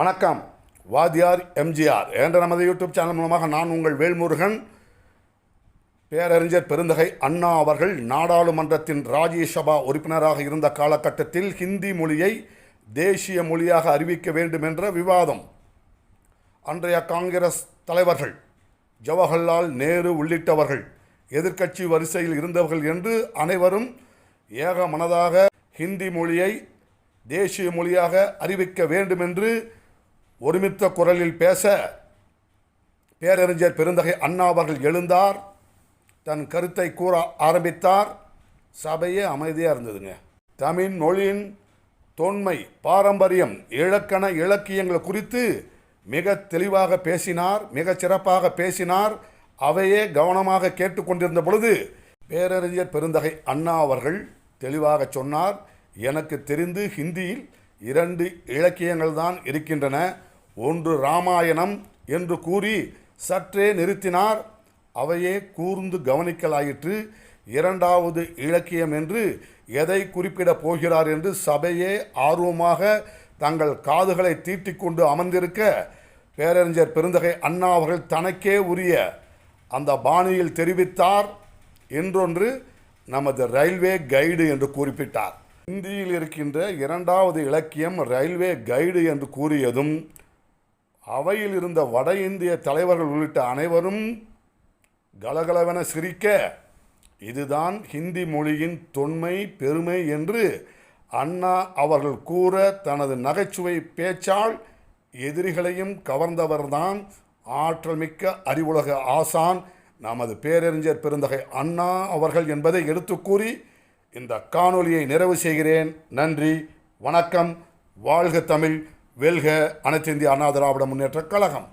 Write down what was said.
வணக்கம். வாத்தியார் எம்ஜிஆர் என்ற நமது யூடியூப் சேனல் மூலமாக நான் உங்கள் வேல்முருகன். பேரறிஞர் பெருந்தகை அண்ணா அவர்கள் நாடாளுமன்றத்தின் ராஜ்யசபா உறுப்பினராக இருந்த காலகட்டத்தில் ஹிந்தி மொழியை தேசிய மொழியாக அறிவிக்க வேண்டும் என்ற விவாதம். அன்றைய காங்கிரஸ் தலைவர்கள் ஜவஹர்லால் நேரு உள்ளிட்டவர்கள் எதிர்க்கட்சி வரிசையில் இருந்தவர்கள் என்று அனைவரும் ஏக மனதாக ஹிந்தி மொழியை தேசிய மொழியாக அறிவிக்க வேண்டும் என்று ஒருமித்த குரலில் பேச பேரறிஞர் பெருந்தகை அண்ணா அவர்கள் எழுந்தார். தன் கருத்தை கூற ஆரம்பித்தார். சபையே அமைதியாக இருந்ததுங்க. தமிழ் மொழியின் தொன்மை பாரம்பரியம் இலக்கண இலக்கியங்கள் குறித்து மிக தெளிவாக பேசினார் மிகச் சிறப்பாக பேசினார். அவையே கவனமாக கேட்டுக்கொண்டிருந்த பொழுது பேரறிஞர் பெருந்தகை அண்ணா அவர்கள் தெளிவாக சொன்னார். எனக்கு தெரிந்து ஹிந்தியில் இரண்டு இலக்கியங்கள் தான் இருக்கின்றன. ஒன்று ராமாயணம் என்று கூறி சற்றே நிறுத்தினார். அவையே கூர்ந்து கவனிக்கலாயிற்று. இரண்டாவது இலக்கியம் என்று எதை குறிப்பிடப் போகிறார் என்று சபையே ஆர்வமாக தங்கள் காதுகளை தீட்டிக்கொண்டு அமர்ந்திருக்க பேரறிஞர் பெருந்தகை அண்ணா அவர்கள் தனக்கே உரிய அந்த பாணியில் தெரிவித்தார். என்றொன்று நமது ரயில்வே கைடு என்று குறிப்பிட்டார். இந்தியில் இருக்கின்ற இரண்டாவது இலக்கியம் ரயில்வே கைடு என்று கூறியதும் அவையில் இருந்த வட இந்திய தலைவர்கள் உள்ளிட்ட அனைவரும் கலகலவென சிரிக்க இதுதான் ஹிந்தி மொழியின் தொன்மை பெருமை என்று அண்ணா அவர்கள் கூற தனது நகைச்சுவை பேச்சால் எதிரிகளையும் கவர்ந்தவர்தான் ஆற்றல் மிக்க அறிவுலக ஆசான். நமது பேரறிஞர் பெருந்தகை அண்ணா அவர்கள் என்பதை எடுத்துக்கூறி இந்த காணொலியை நிறைவு செய்கிறேன். நன்றி வணக்கம் வாழ்க தமிழ். வெல்க அனைத்திந்திய அண்ணா திராவிட முன்னேற்ற கழகம்.